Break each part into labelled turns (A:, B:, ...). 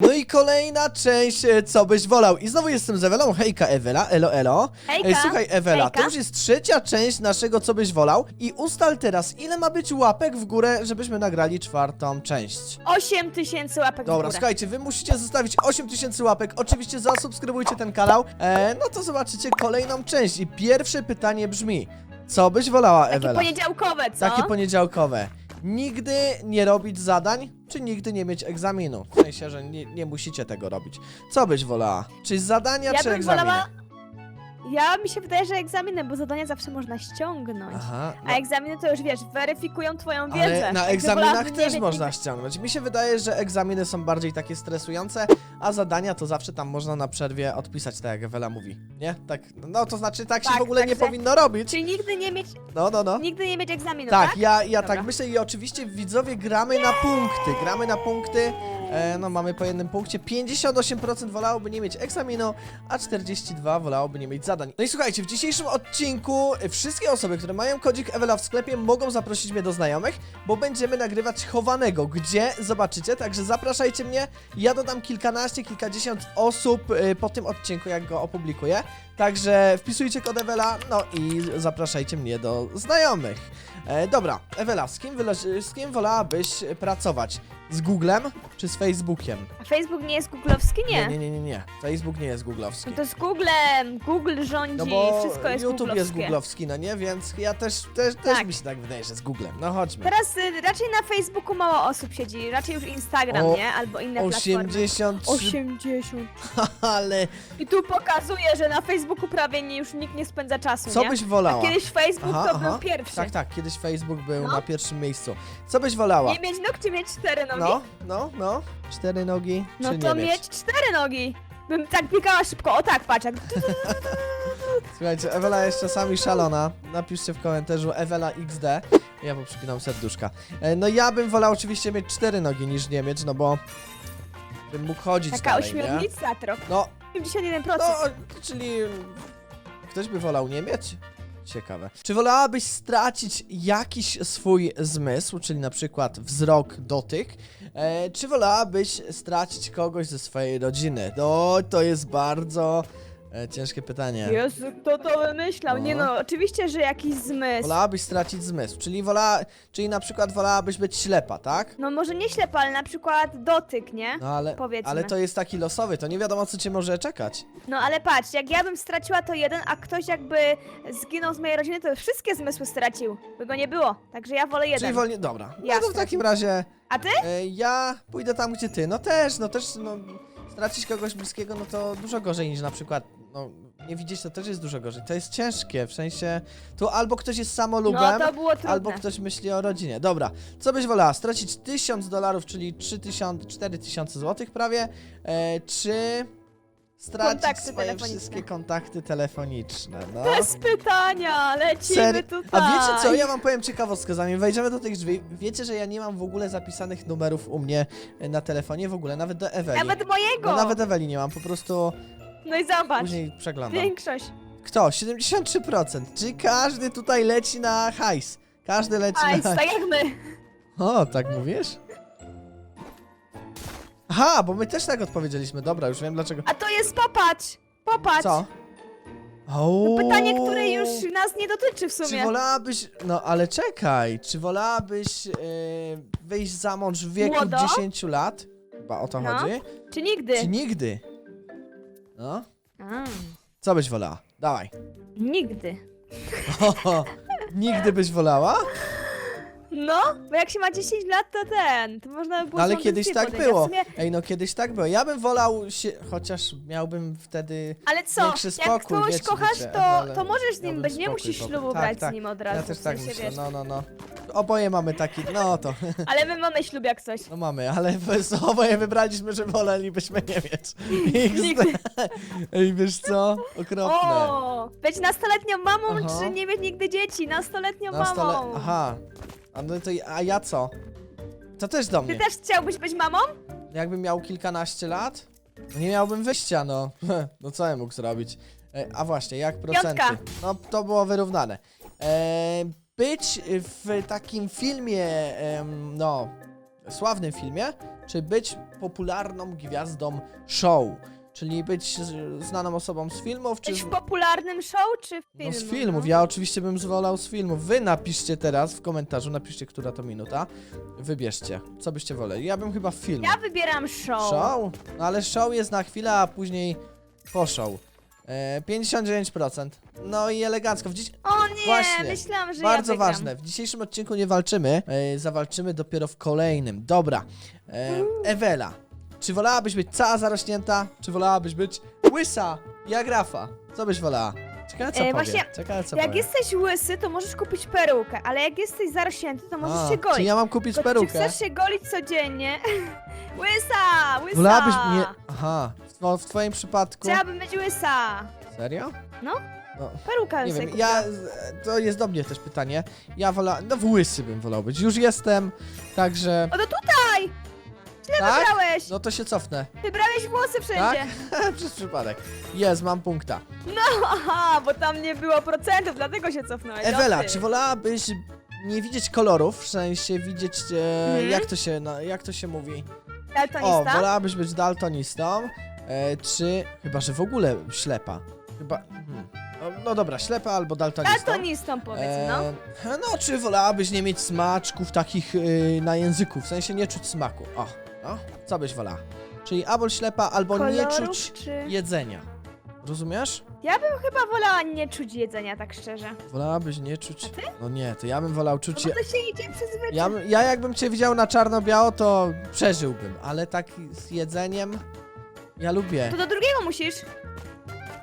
A: No i kolejna część, e, co byś wolał. I znowu jestem z Ewelą. Hejka Ewela, elo elo.
B: Hejka.
A: Ej, słuchaj Ewela,
B: Hejka.
A: to już jest trzecia część naszego co byś wolał. I ustal teraz, ile ma być łapek w górę, żebyśmy nagrali czwartą część.
B: 8 tysięcy łapek
A: Dobra,
B: w górę.
A: słuchajcie, wy musicie zostawić 8000 łapek. Oczywiście zasubskrybujcie ten kanał. E, no to zobaczycie kolejną część. I pierwsze pytanie brzmi: co byś wolała,
B: Takie
A: Ewela?
B: poniedziałkowe, co?
A: Takie poniedziałkowe. Nigdy nie robić zadań, czy nigdy nie mieć egzaminu? W sensie, że nie, nie musicie tego robić. Co byś wolała? Czy zadania,
B: ja
A: czy
B: bym
A: egzaminy?
B: wolała... Ja mi się wydaje, że egzaminy, bo zadania zawsze można ściągnąć.
A: Aha.
B: A egzaminy to już wiesz, weryfikują twoją wiedzę.
A: Ale na egzaminach
B: wolałabym nie
A: też można ściągnąć. Mi się wydaje, że egzaminy są bardziej takie stresujące, a zadania to zawsze tam można na przerwie odpisać, tak jak Ewela mówi. Nie? Tak, no to znaczy tak się
B: Tak,
A: w ogóle nie
B: także-
A: powinno robić.
B: Czyli nigdy nie mieć,
A: No, no, no.
B: nigdy nie mieć egzaminu,
A: Tak,
B: tak?
A: ja, ja
B: Dobra.
A: tak myślę i oczywiście widzowie gramy na punkty, gramy na punkty, e, no mamy po jednym punkcie, 58% wolałoby nie mieć egzaminu, a 42% wolałoby nie mieć zadań. No i słuchajcie, w dzisiejszym odcinku wszystkie osoby, które mają kodzik Ewela w sklepie mogą zaprosić mnie do znajomych, bo będziemy nagrywać chowanego, gdzie zobaczycie, także zapraszajcie mnie, ja dodam kilkanaście, kilkadziesiąt osób e, po tym odcinku, jak go opublikuję, także wpisujcie kod Ewela, no i zapraszajcie mnie do znajomych. E, dobra, Ewela, z kim, z kim wolałabyś pracować? Z Googlem czy z Facebookiem?
B: A Facebook nie jest googlowski? Nie.
A: nie, nie, nie, nie. Facebook nie jest googlowski.
B: No to z Googlem, Google rządzi,
A: No bo
B: wszystko jest
A: YouTube jest googlowski, no nie? Więc ja też, też, też
B: Tak.
A: mi się tak wydaje, że z Googlem. No chodźmy.
B: Teraz y, raczej na Facebooku mało osób siedzi, raczej już Instagram,
A: O,
B: nie? Albo inne platformy.
A: 83,
B: 80.
A: ale
B: I tu pokazuje, że na Facebooku prawie nie, już nikt nie spędza czasu,
A: co
B: nie?
A: byś wolała?
B: kiedyś Facebook to był pierwszy.
A: Tak, tak, kiedyś Facebook był
B: No.
A: na pierwszym miejscu. Co byś wolała?
B: Nie mieć nóg czy mieć cztery nogi?
A: No, no, no. Cztery nogi,
B: No
A: czy
B: to
A: nie
B: mieć cztery nogi. Bym tak biegała szybko, o tak, patrz, jak...
A: Słuchajcie, Ewela jest czasami szalona. Napiszcie w komentarzu Ewela XD. Ja poprzypinam serduszka. E, No ja bym wolał oczywiście mieć cztery nogi niż nie mieć, no bo bym mógł chodzić
B: taka
A: dalej, nie?
B: ośmiornica trochę.
A: No,
B: 51%.
A: no, czyli ktoś by wolał nie mieć? Ciekawe. Czy wolałabyś stracić jakiś swój zmysł, czyli na przykład wzrok, dotyk, e, czy wolałabyś stracić kogoś ze swojej rodziny? No, to jest bardzo e, ciężkie pytanie.
B: Jezu, kto to wymyślał? Nie
A: No.
B: no, oczywiście, że jakiś zmysł.
A: Wolałabyś stracić zmysł, czyli wola, czyli na przykład wolałabyś być ślepa, tak?
B: No może nie ślepa, ale na przykład dotyk, nie?
A: No ale,
B: Powiedzmy.
A: ale to jest taki losowy, to nie wiadomo co cię może czekać.
B: No ale patrz, jak ja bym straciła to jeden, a ktoś jakby zginął z mojej rodziny, to wszystkie zmysły stracił. By go nie było. Także ja wolę jeden.
A: Czyli wolnie, dobra. No
B: Ja
A: to w takim razie
B: A ty?
A: e, ja pójdę tam gdzie ty. No też, no też, no stracić kogoś bliskiego, no to dużo gorzej niż na przykład, no nie widzieć to też jest dużo gorzej. To jest ciężkie, w sensie, tu albo ktoś jest samolubem,
B: No to było trudne.
A: Albo ktoś myśli o rodzinie. Dobra, co byś wolała? Stracić 1000 dolarów, czyli 3000, 4000 złotych prawie, e, czy stracić
B: Kontakty
A: swoje
B: telefoniczne.
A: wszystkie kontakty telefoniczne? No.
B: Bez pytania, lecimy
A: Serio?
B: tutaj.
A: A wiecie co, ja wam powiem ciekawostkę, zanim wejdziemy do tych drzwi, wiecie, że ja nie mam w ogóle zapisanych numerów u mnie e, na telefonie, w ogóle, nawet do Eweli.
B: Nawet mojego!
A: No nawet Eweli nie mam, po prostu
B: No i zobacz,
A: później przeglądam.
B: większość.
A: Kto? 73%, czyli każdy tutaj leci na hajs. Każdy leci
B: Aj,
A: na
B: tak jak my.
A: O, tak mówisz? Aha, bo my też tak odpowiedzieliśmy. Dobra, już wiem dlaczego.
B: A to jest popatrz, popatrz.
A: Co? O,
B: To pytanie, które już nas nie dotyczy w
A: Czy
B: sumie.
A: wolałabyś. No ale czekaj, czy wolałabyś yy, wyjść za mąż w wieku
B: Młodo?
A: 10 lat? Chyba o to
B: No.
A: chodzi.
B: Czy nigdy?
A: Czy nigdy? No?
B: A,
A: Co byś wolała? Dawaj.
B: nigdy.
A: O, nigdy byś wolała?
B: No, bo jak się ma 10 lat, to ten, to można by było
A: No ale kiedyś tak
B: podjąć. A w
A: było.
B: sumie,
A: Ej, no kiedyś tak było. Ja bym wolał się. Chociaż miałbym wtedy.
B: ale co,
A: Większy
B: jak
A: spokój,
B: kogoś
A: wiecie,
B: kochasz,
A: wiecie,
B: to,
A: ale
B: to możesz z nim
A: miałbym
B: być, nie
A: spokój
B: musisz
A: po
B: ślubu brać
A: Tak, tak.
B: z nim od razu.
A: Ja też
B: w
A: tak
B: sensie,
A: myślę,
B: wiesz.
A: no, no, no. Oboje mamy taki, no to,
B: Ale my mamy ślub jak coś.
A: no mamy, ale oboje wybraliśmy, że wolelibyśmy nie mieć.
B: Nigdy.
A: Ej, wiesz co? Okropne.
B: O, być nastoletnią mamą,
A: Aha.
B: czy nie mieć nigdy dzieci? Nastoletnią
A: Na stole,
B: mamą.
A: aha. A, no to, a ja co? To też do
B: Ty
A: mnie.
B: też chciałbyś być mamą?
A: Jakbym miał kilkanaście lat, no nie miałbym wyjścia, no. No co ja mógł zrobić? E, a właśnie, jak procenty?
B: Piątka.
A: No to było wyrównane. E, być w takim filmie, em, no, sławnym filmie, czy być popularną gwiazdą show? Czyli być z- znaną osobą z filmów, czy...
B: W popularnym show, czy w filmie?
A: No z filmów, ja oczywiście bym zwolał z filmów. Wy napiszcie teraz w komentarzu, napiszcie, która to minuta. Wybierzcie, co byście woleli. Ja bym chyba film.
B: Ja wybieram show.
A: Show? No ale show jest na chwilę, a później po show. E, 59%. No i elegancko. W dziś...
B: O nie,
A: Właśnie.
B: myślałam, że
A: Bardzo
B: ja wygram.
A: ważne. W dzisiejszym odcinku nie walczymy. E, zawalczymy dopiero w kolejnym. Dobra. E, Ewela. Czy wolałabyś być cała zarośnięta? Czy wolałabyś być łysa? Jak Rafa? Co byś wolała? Ciekawe co
B: E,
A: powie.
B: właśnie,
A: Ciekawe co
B: Jak
A: powie.
B: jesteś łysy, to możesz kupić perukę, ale jak jesteś zarośnięty, to możesz
A: A,
B: się golić.
A: Czy ja mam kupić perukę?
B: Czy chcesz się golić codziennie? łysa! Łysa!
A: Wolałabyś mnie... Aha. W, two- w twoim przypadku...
B: Chciałabym być łysa.
A: Serio?
B: No.
A: No.
B: Peruka
A: Nie wiem, ja... To jest do mnie też pytanie. Ja wola... No w łysy bym wolał być. Już jestem, także...
B: O, to tutaj!
A: Tak?
B: Wybrałeś!
A: No to się cofnę.
B: Wybrałeś włosy wszędzie.
A: Tak? Przez przypadek. Jest, mam punkta.
B: Aha, bo tam nie było procentów, dlatego się cofnąłeś.
A: Ewela,
B: Dobry.
A: czy wolałabyś nie widzieć kolorów, w sensie widzieć, e,
B: Mhm.
A: jak, to się, no, jak to się mówi? O,
B: Daltonista?
A: wolałabyś być daltonistą, e, czy chyba, że w ogóle ślepa? Chyba, hmm. no, no dobra, ślepa albo daltonistą.
B: Daltonistą powiedz, no.
A: E, no, czy wolałabyś nie mieć smaczków takich e, na języku, w sensie nie czuć smaku? O, no, co byś wolała? Czyli albo ślepa, albo nie
B: Kolorów,
A: czuć
B: czy...
A: jedzenia. Rozumiesz?
B: Ja bym chyba wolała nie czuć jedzenia, tak szczerze.
A: Wolałabyś nie czuć... No nie, to ja bym wolał
B: No
A: czuć...
B: bo to się idzie przyzwyczaić.
A: Ja, bym- ja jakbym cię widział na czarno-biało, to przeżyłbym, ale tak z jedzeniem... Ja lubię.
B: To do drugiego musisz.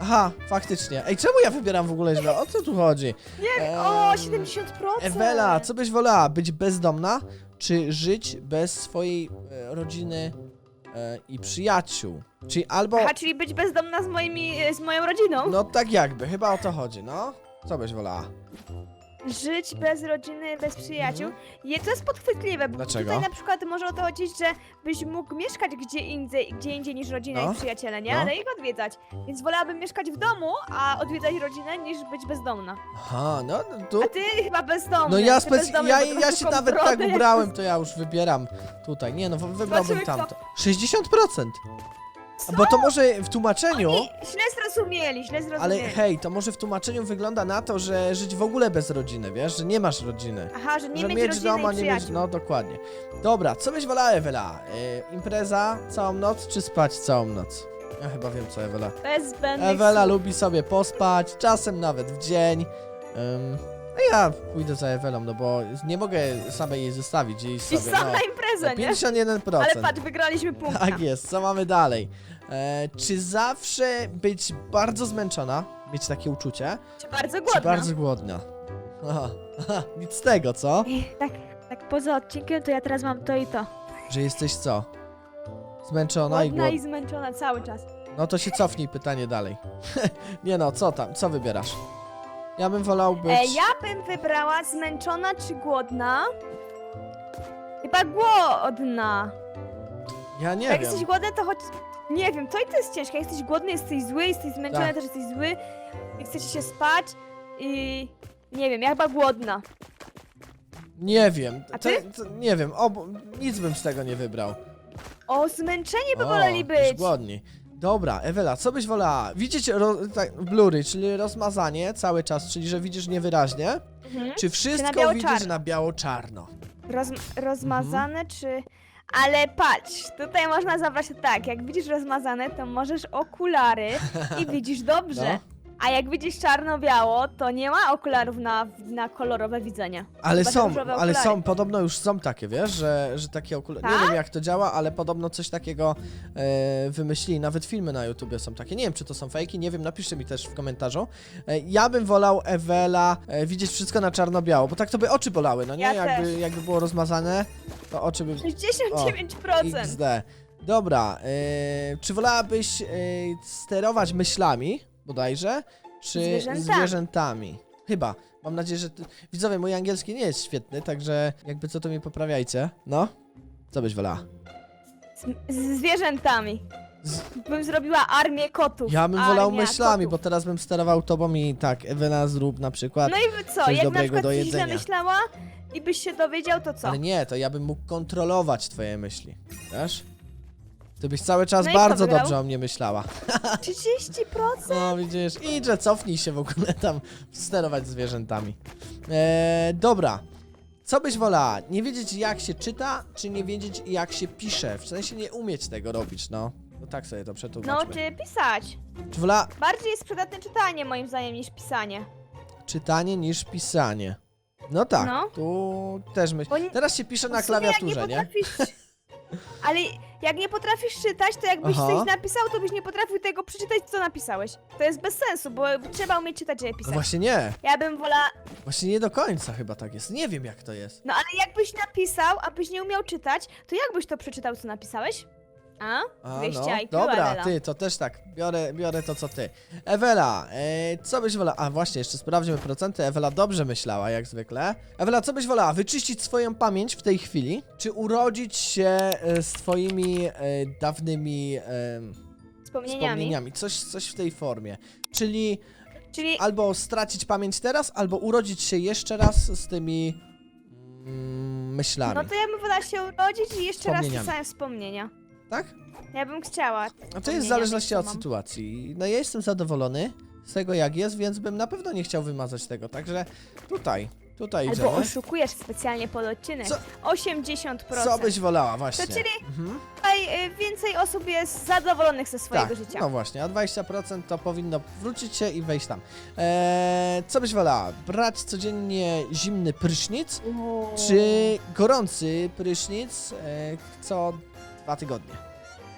A: Aha, faktycznie. Ej, czemu ja wybieram w ogóle źle? O co tu chodzi?
B: Nie,
A: Em,
B: o, 70%.
A: Ewela, co byś wolała? Być bezdomna, czy żyć bez swojej e, rodziny e, i przyjaciół? Czyli albo...
B: Aha, czyli być bezdomna z, moimi, z moją rodziną.
A: No tak jakby, chyba o to chodzi, no. Co byś wolała?
B: Żyć bez rodziny, bez przyjaciół. I to jest podchwytliwe, bo
A: Mhm. Dlaczego?
B: tutaj na przykład może o to chodzić, że byś mógł mieszkać gdzie indziej, gdzie indziej niż rodzina
A: No.
B: i przyjaciele, nie?
A: No.
B: Ale ich odwiedzać. Więc wolałabym mieszkać w domu, a odwiedzać rodzinę, niż być bezdomna.
A: Aha, no no tu...
B: A ty chyba bezdomny.
A: No ja,
B: Ty
A: spec-
B: bezdomny,
A: ja,
B: bo
A: ja się
B: taką
A: nawet tak
B: brodę, jak
A: ubrałem, to ja już wybieram tutaj. Nie no, wy- wybrałbym
B: Zobaczymy,
A: tamto. 60%! Bo to może w tłumaczeniu,
B: Oni źle zrozumieli, źle
A: ale
B: zrozumieli.
A: hej, to może w tłumaczeniu wygląda na to, że żyć w ogóle bez rodziny, wiesz, że nie masz rodziny.
B: Aha, że nie
A: że
B: mieć,
A: mieć
B: rodziny
A: doma, nie mieć, no dokładnie. Dobra, co byś wolała Ewela? E, impreza całą noc, czy spać całą noc? Ja chyba wiem co Ewela.
B: Bez
A: Ewela lubi sobie pospać, czasem nawet w dzień. Ym, no ja pójdę za Ewelą, no bo nie mogę samej jej zostawić. Jej
B: I
A: sobie,
B: sam
A: no.
B: na imprezę, nie?
A: 51%.
B: Ale patrz, wygraliśmy punkt.
A: Tak jest, co mamy dalej? E, czy zawsze być bardzo zmęczona, mieć takie uczucie,
B: Czy bardzo
A: czy
B: głodna.
A: bardzo głodna? Aha, aha, nic z tego, co?
B: Ech, Tak, tak poza odcinkiem to ja teraz mam to i to.
A: Że jesteś co? Zmęczona i
B: Głodna
A: głodna.
B: i zmęczona cały czas.
A: No to się cofnij pytanie dalej. nie no, co tam, co wybierasz? Ja bym wolał być...
B: E, ja bym wybrała zmęczona czy głodna. Chyba głodna.
A: Ja nie
B: Jak
A: wiem.
B: jesteś głodny, to choć... Nie wiem, to i to jest ciężkie. Jak jesteś głodny, jesteś zły, jesteś zmęczony,
A: Tak.
B: też jesteś zły. I chcecie się spać i... Nie wiem, ja chyba głodna.
A: Nie wiem.
B: A
A: To-
B: ty?
A: to, nie wiem, obo, nic bym z tego nie wybrał.
B: O, zmęczeni by woleli być.
A: głodni. Dobra, Ewela, co byś wolała? Widzieć tak, blury, czyli rozmazanie cały czas, czyli że widzisz niewyraźnie?
B: Mhm.
A: Czy wszystko
B: biało-czarno?
A: widzisz na biało-czarno?
B: Roz, rozmazane
A: Mhm.
B: czy... Ale patrz, tutaj można zabrać to tak, jak widzisz rozmazane, to możesz okulary i widzisz dobrze.
A: No.
B: A jak widzisz czarno-biało, to nie ma okularów na, na kolorowe widzenie.
A: Ale
B: Chyba
A: są,
B: różowe
A: ale
B: okulary.
A: są, podobno już są takie, wiesz, że, że takie okulary. Nie
B: Tak?
A: wiem jak to działa, ale podobno coś takiego e, wymyślili. Nawet filmy na YouTubie są takie. Nie wiem, czy to są fejki, nie wiem, napiszcie mi też w komentarzu. E, ja bym wolał Ewela e, widzieć wszystko na czarno-biało, bo tak to by oczy bolały, no nie?
B: Ja
A: jakby, jakby było rozmazane, to oczy by
B: 69%.
A: XD. Dobra, e, czy wolałabyś e, sterować myślami, bodajże, czy
B: Zwierzętami.
A: zwierzętami? Chyba. Mam nadzieję, że... Ty... Widzowie, mój angielski nie jest świetny, także jakby co to mnie poprawiajcie. No? Co byś wolała?
B: Z, z zwierzętami.
A: Z-
B: Bym zrobiła armię kotów.
A: Ja bym wolał
B: Armia
A: myślami,
B: kotów.
A: bo teraz bym sterował tobą i tak, Ewela zrób na przykład.
B: No i co,
A: coś
B: jak na
A: dobrego
B: przykład
A: do
B: coś źle
A: jedzenia.
B: myślała i byś się dowiedział, to co?
A: Ale nie, to ja bym mógł kontrolować twoje myśli. Wiesz? Ty byś cały czas
B: No i kto
A: bardzo
B: wygrał?
A: dobrze o mnie myślała.
B: 30%?
A: No widzisz, idź, cofnij się w ogóle tam sterować zwierzętami. Eee, dobra. Co byś wolała? Nie wiedzieć jak się czyta, czy nie wiedzieć jak się pisze? W sensie nie umieć tego robić, no. No tak sobie to
B: No,
A: przetłumaczmy.
B: czy pisać?
A: Czy wolała
B: Bardziej jest przydatne czytanie, moim zdaniem, niż pisanie.
A: czytanie niż pisanie? No tak,
B: No.
A: tu też.
B: Bo nie-
A: Teraz się pisze na
B: W sumie
A: klawiaturze,
B: jak
A: nie?
B: Potrafisz... Ale jak nie potrafisz czytać, to jakbyś
A: Aha.
B: coś napisał, to byś nie potrafił tego przeczytać, co napisałeś. To jest bez sensu, bo trzeba umieć czytać, żeby
A: No
B: pisać.
A: właśnie nie.
B: Ja bym wolała...
A: Właśnie nie do końca chyba tak jest. Nie wiem jak to jest.
B: No ale jakbyś napisał, a byś nie umiał czytać, to jak byś to przeczytał, co napisałeś? A?
A: A,
B: 200
A: no.
B: IQ,
A: Dobra,
B: Ewela.
A: ty, to też tak. Biorę, biorę to, co ty. Ewela, e, co byś wolała? A właśnie, jeszcze sprawdźmy procenty. Ewela dobrze myślała, jak zwykle. Ewela, co byś wolała? Wyczyścić swoją pamięć w tej chwili? Czy urodzić się e, z twoimi e, dawnymi e,
B: Wspomnieniami.
A: wspomnieniami? Coś, coś w tej formie. Czyli
B: Czyli
A: albo stracić pamięć teraz, albo urodzić się jeszcze raz z tymi mm, myślami.
B: No to ja bym wolała się urodzić i jeszcze raz te
A: Wspomnieniami.
B: same wspomnienia.
A: Tak?
B: Ja bym chciała.
A: A to jest w zależności od sytuacji. No ja jestem zadowolony z tego jak jest, więc bym na pewno nie chciał wymazać tego, także tutaj, tutaj
B: Albo
A: idziemy.
B: oszukujesz specjalnie pod odcinek.
A: Co-
B: 80%.
A: Co byś wolała właśnie?
B: To czyli
A: Mhm.
B: tutaj y, więcej osób jest zadowolonych ze swojego
A: Tak,
B: życia.
A: no właśnie, a 20% to powinno wrócić się i wejść tam. Eee, co byś wolała? Brać codziennie zimny prysznic, czy gorący prysznic e, co dwa tygodnie?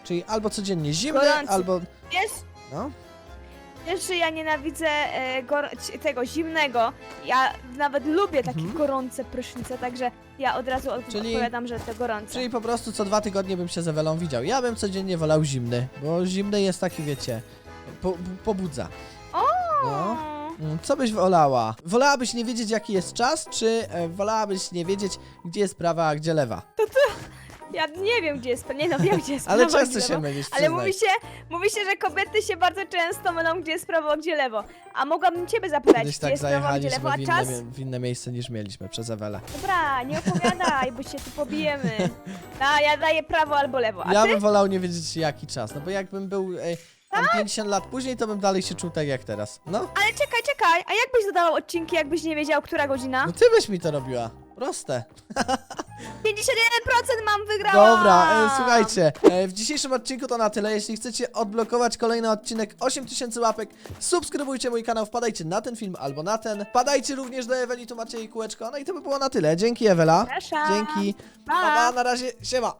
A: Czyli albo codziennie zimny,
B: Gorący.
A: albo...
B: Wiesz,
A: No,
B: wiesz, że ja nienawidzę e, gor- tego zimnego. Ja nawet lubię takie
A: Mhm.
B: gorące prysznice, także ja od razu od-
A: Czyli-
B: odpowiadam, że to gorące.
A: Czyli po prostu co dwa tygodnie bym się z Ewelą widział. Ja bym codziennie wolał zimny, bo zimny jest taki, wiecie, po, pobudza.
B: O!
A: No. Mm, Co byś wolała? Wolałabyś nie wiedzieć, jaki jest czas, czy e, wolałabyś nie wiedzieć, gdzie jest prawa, a gdzie lewa?
B: Ja nie wiem, gdzie jest. Nie no, wiem, gdzie jest
A: Ale
B: prawo,
A: często
B: gdzie
A: się
B: lewo.
A: mylisz,
B: Ale
A: przyznaj.
B: mówi się, mówi się, że kobiety się bardzo często mylą, gdzie jest prawo, a gdzie lewo. A mogłabym ciebie zapytać,
A: Kiedyś
B: gdzie
A: tak
B: jest prawo, a gdzie
A: zajechaliśmy
B: lewo, a
A: w
B: czas?
A: inne, mie- w inne miejsce niż mieliśmy przez Ewelę.
B: Dobra, nie opowiadaj, bo się tu pobijemy. A ja daję prawo albo lewo, a
A: Ja
B: ty?
A: bym wolał nie wiedzieć, jaki czas, no bo jakbym był e, tam 50 lat później, to bym dalej się czuł tak jak teraz. No,
B: Ale czekaj, czekaj, a jak byś dodawał odcinki, jakbyś nie wiedział, która godzina?
A: no ty byś mi to robiła. Proste.
B: 51% mam wygrała!
A: Dobra, e, słuchajcie, e, w dzisiejszym odcinku to na tyle. Jeśli chcecie odblokować kolejny odcinek 8000 łapek, subskrybujcie mój kanał, wpadajcie na ten film albo na ten. Wpadajcie również do Eweli, tu macie jej kółeczko. No i to by było na tyle. Dzięki Ewela.
B: Zapraszam.
A: Dzięki.
B: Pa.
A: Pa, pa, na razie, siema.